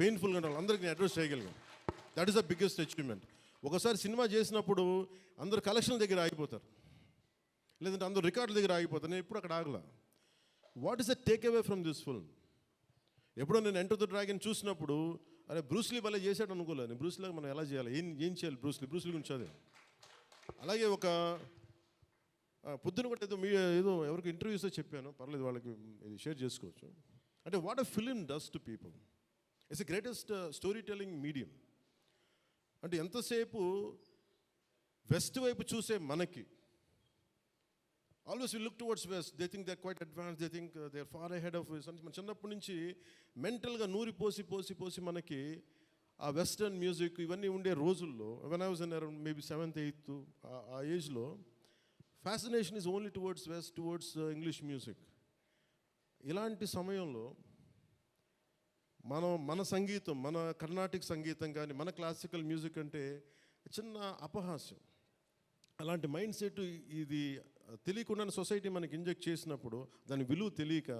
పెయిన్ఫుల్గా ఉండాలి. అందరికీ నేను అడ్రస్ చేయగలిగాను. That is the biggest achievement ఒకసారి సినిమా చేసినప్పుడు అందరు కలెక్షన్ దగ్గర ఆగిపోతారు. లేదంటే అందరూ రికార్డుల దగ్గర ఆగిపోతారు. నేను ఎప్పుడు అక్కడ ఆగలా. What is the take away from this film ఎప్పుడో నేను ఎంటర్ ద డ్రాగన్ చూసినప్పుడు అరే బ్రూస్లీ భలే చేశాడు అనుకోలేదు. బ్రూస్లీ మనం ఎలా చేయాలి? ఏం ఏం చేయాలి బ్రూస్లీ బ్రూస్లీ గురించి అదే అలాగే ఒక పొద్దున కూడా ఏదో మీ ఏదో ఎవరికి ఇంటర్వ్యూస్ చెప్పాను. పర్లేదు వాళ్ళకి ఇది షేర్ చేసుకోవచ్చు. అంటే what a film does to people it's a greatest story telling medium అంటే ఎంతసేపు వెస్ట్ వైపు చూసే మనకి always you look towards west they think they quite advance they think they are far ahead of west మన చిన్నప్పటి నుంచి మెంటల్గా నూరి పోసి పోసి పోసి మనకి ఆ వెస్టర్న్ మ్యూజిక్ ఇవన్నీ ఉండే రోజుల్లో when I was in around maybe seventh eighth ఆ ఏజ్లో fascination is only towards west towards English music ఇలాంటి సమయంలో మనం మన సంగీతం మన కర్ణాటిక్ సంగీతం కానీ మన క్లాసికల్ మ్యూజిక్ అంటే చిన్న అపహాస్యం. అలాంటి మైండ్ సెట్ ఇది తెలియకుండా సొసైటీ మనకి ఇంజెక్ట్ చేసినప్పుడు దాని విలువ తెలియక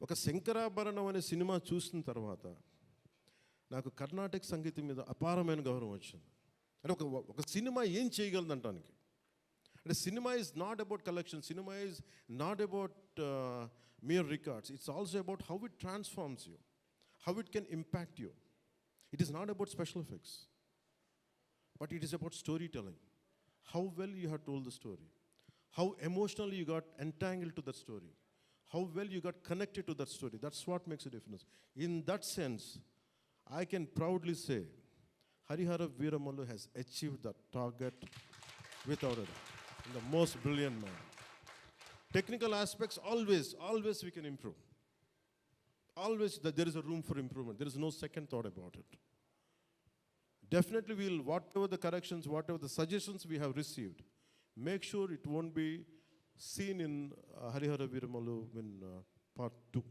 ఒక శంకరాభరణం అనే సినిమా చూసిన తర్వాత నాకు కర్ణాటక సంగీతం మీద అపారమైన గౌరవం వచ్చింది. అంటే ఒక ఒక సినిమా ఏం చేయగలదంటానికి అంటే cinema is not about collection cinema is not about mere records it's also about how it transforms you how it can impact you. It is not about special effects, but it is about storytelling. How well you have told the story, how emotionally you got entangled to that story, how well you got connected to that story. That's what makes a difference. In that sense, I can proudly say Harihara Veeramallu has achieved that target without a doubt in the most brilliant manner. Technical aspects, always, always we can improve Always that there is a room for improvement. There is no second thought about it. Definitely, we'll, whatever the corrections, whatever the suggestions we have received, make sure it won't be seen in uh, Harihara Viramalu in uh, part two.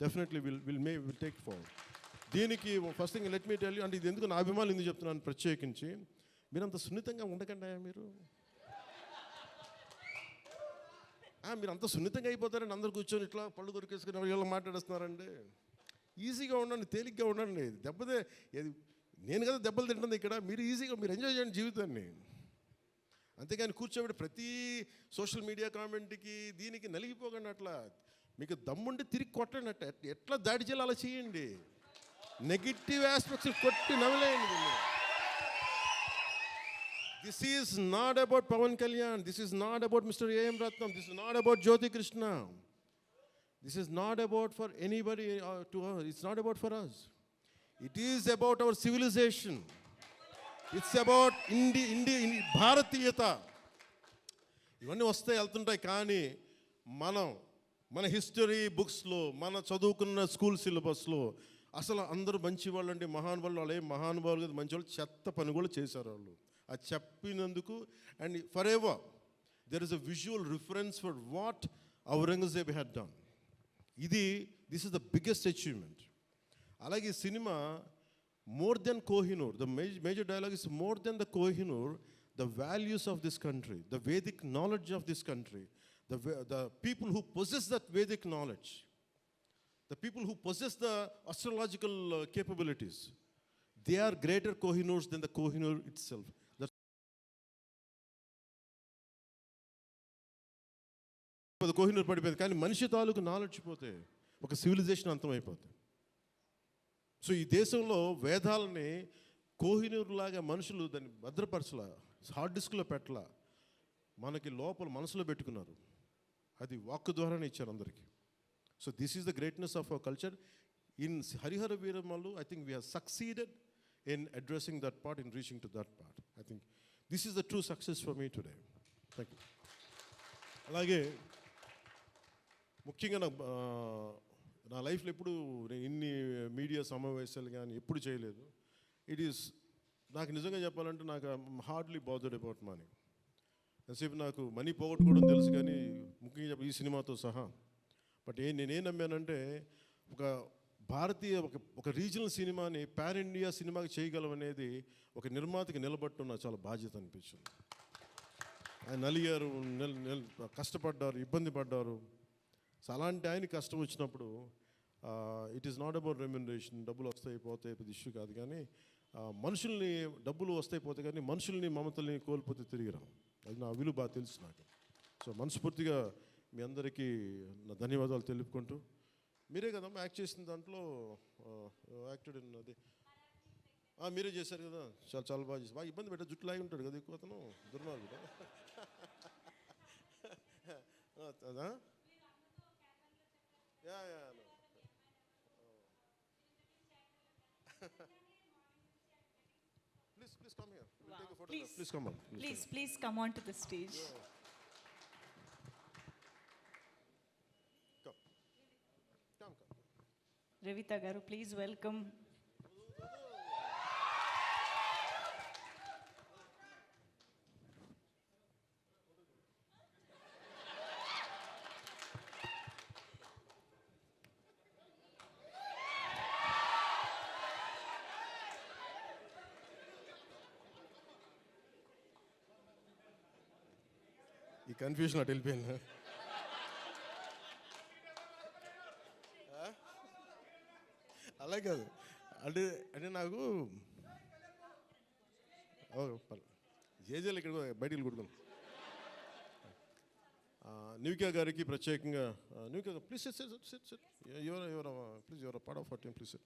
Definitely, we'll, we'll, may, we'll take forward. దీనికి first thing let me tell అంటే ఇది ఎందుకు నా అభిమానులు ఎందుకు చెప్తున్నాను ప్రత్యేకించి మీరు అంత సున్నితంగా ఉండకండి మీరు మీరు అంత సున్నితంగా అయిపోతారని అందరు కూర్చొని ఇట్లా పళ్ళు కొరికేసుకుని వీళ్ళు మాట్లాడేస్తున్నారండి. ఈజీగా ఉండండి తేలిగ్గా ఉండండి. దెబ్బతే ఏది నేను కదా దెబ్బలు తింటుంది ఇక్కడ మీరు ఈజీగా మీరు ఎంజాయ్ చేయండి జీవితాన్ని. అంతేగాని కూర్చోబెట్టి ప్రతి సోషల్ మీడియా కామెంట్కి దీనికి నలిగిపోకండి అట్లా. మీకు దమ్ముండి తిరిగి కొట్టండి అట్ట. ఎట్లా దాడి చేయాలి అలా చేయండి. నెగిటివ్ ఆస్పెక్ట్స్ కొట్టి నవ్వలేయండి this is not about Pawan Kalyan this is not about mister A M Ratnam this is not about Jyothi Krishna this is not about for anybody to it's not about for us it is about our civilization it's about ఇండి ఇండి భారతీయత ఇవన్నీ వస్తాయి వెళ్తుంటాయి కానీ మనం మన history బుక్స్లో మన చదువుకున్న స్కూల్ సిలబస్లో అసలు అందరూ మంచి వాళ్ళు అంటే మహానుభావులు వాళ్ళు ఏం మహానుభావులు కదా మంచి వాళ్ళు చెత్త పని కూడా చేశారు వాళ్ళు. అది చెప్పినందుకు and for ever there is a visual reference for what Aurangzeb had done ఇది this is the biggest achievement అలాగే ఈ cinema more than Kohinoor the major dialogue is more than the Kohinoor the values of this country the Vedic knowledge of this country the the people who possess that Vedic knowledge the people who possess the astrological capabilities they are greater Kohinoors than the Kohinoor itself Kohinoor పడిపోయింది కానీ మనిషి తాలూకు knowledge పోతే ఒక civilisation అంతమైపోతుంది so ఈ దేశంలో వేదాలని కోహినూరులాగా మనుషులు దాన్ని భద్రపరచలా హార్డ్ డిస్క్లో పెట్టలా మనకి లోపల మనసులో పెట్టుకున్నారు. అది వాక్ ద్వారానే ఇచ్చారు అందరికీ. So this is the greatness of our culture in Harihara Veeramallu I think we have succeeded in addressing that part in reaching to that part I think this is the true success for me today thank you అలాగే ముఖ్యంగా నా నా లైఫ్లో ఎప్పుడు నేను ఇన్ని media సమావేశాలు కానీ ఎప్పుడు చేయలేదు. ఇట్ ఈస్ నాకు నిజంగా చెప్పాలంటే నాకు హార్డ్లీ బాదర్డ్ అబౌట్ మనీ ఎంతసేపు నాకు మనీ పోగొట్టుకోవడం తెలుసు కానీ ముఖ్యంగా చెప్ప ఈ సినిమాతో సహా. బట్ ఏ నేనేం నమ్మానంటే ఒక భారతీయ ఒక ఒక రీజనల్ సినిమాని పాన్ ఇండియా సినిమాకి చేయగలం అనేది ఒక నిర్మాతకి నిలబట్టు నాకు చాలా బాధ్యత అనిపించింది. ఆయన నలిగారు కష్టపడ్డారు ఇబ్బంది పడ్డారు. సో అలాంటి ఆయన కష్టం వచ్చినప్పుడు it is not about remuneration డబ్బులు వస్తాయి పోతాయి పెద్ద ఇష్యూ కాదు కానీ మనుషుల్ని డబ్బులు వస్తాయి పోతాయి కానీ మనుషుల్ని మమతల్ని కోల్పోతే తిరిగి రావు. అది నా విలువ బాగా తెలుసు నాకు. సో మనస్ఫూర్తిగా మీ అందరికీ నా ధన్యవాదాలు తెలుపుకుంటూ మీరే కదమ్మా యాక్ట్ చేసిన దాంట్లో యాక్టెడ్ అది. మీరే చేశారు కదా చాలా చాలా బాగా చేశారు. బాగా ఇబ్బంది పెట్ట జుట్టు లాగి ఉంటాడు కదా ఎక్కువ అతను దుర్మార్గుడు. Yeah, yeah. No. Oh. please, please come here. We'll wow. take a photograph. Please, please come on. Please, please, please come on to the stage. Yeah. Come. Come, come. Revita Garu, please welcome ఈ confusion అటు వెళ్ళిపోయింది. అలా కాదు. అంటే అంటే నాకు ఓ, జేజేలు ఇక్కడ బయటికి కొడుకుని న్యూకియా గారికి ప్రత్యేకంగా Nukiya please sit sit sit sit ఎవరో ప్లీజ్ ఎవరో part of team please sit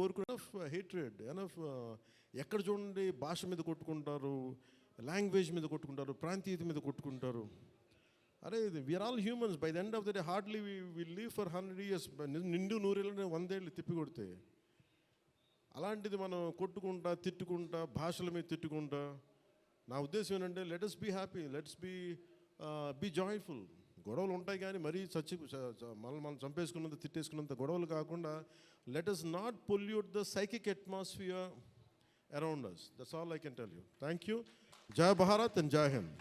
కోరుకున్న హేట్రెడ్ ఎనఫ్ uh, uh, ఎక్కడ చూడండి భాష మీద కొట్టుకుంటారు లాంగ్వేజ్ మీద కొట్టుకుంటారు ప్రాంతీయత మీద కొట్టుకుంటారు. అరే we are all humans by the end of the day hardly we live for hundred years నిండు నూరేళ్ళని వందేళ్ళు తిప్పి కొడితే అలాంటిది మనం కొట్టుకుంటా తిట్టుకుంటా భాషల మీద తిట్టుకుంటా నా ఉద్దేశం ఏంటంటే let us be happy let's be be joyful గొడవలు ఉంటాయి కానీ మరీ చచ్చి మనల్ని మనం మనం చంపేసుకున్నంత తిట్టేసుకున్నంత గొడవలు కాకుండా let us not pollute the psychic atmosphere around us that's all I can tell you thank you జై భారత్ అండ్ జై హింద్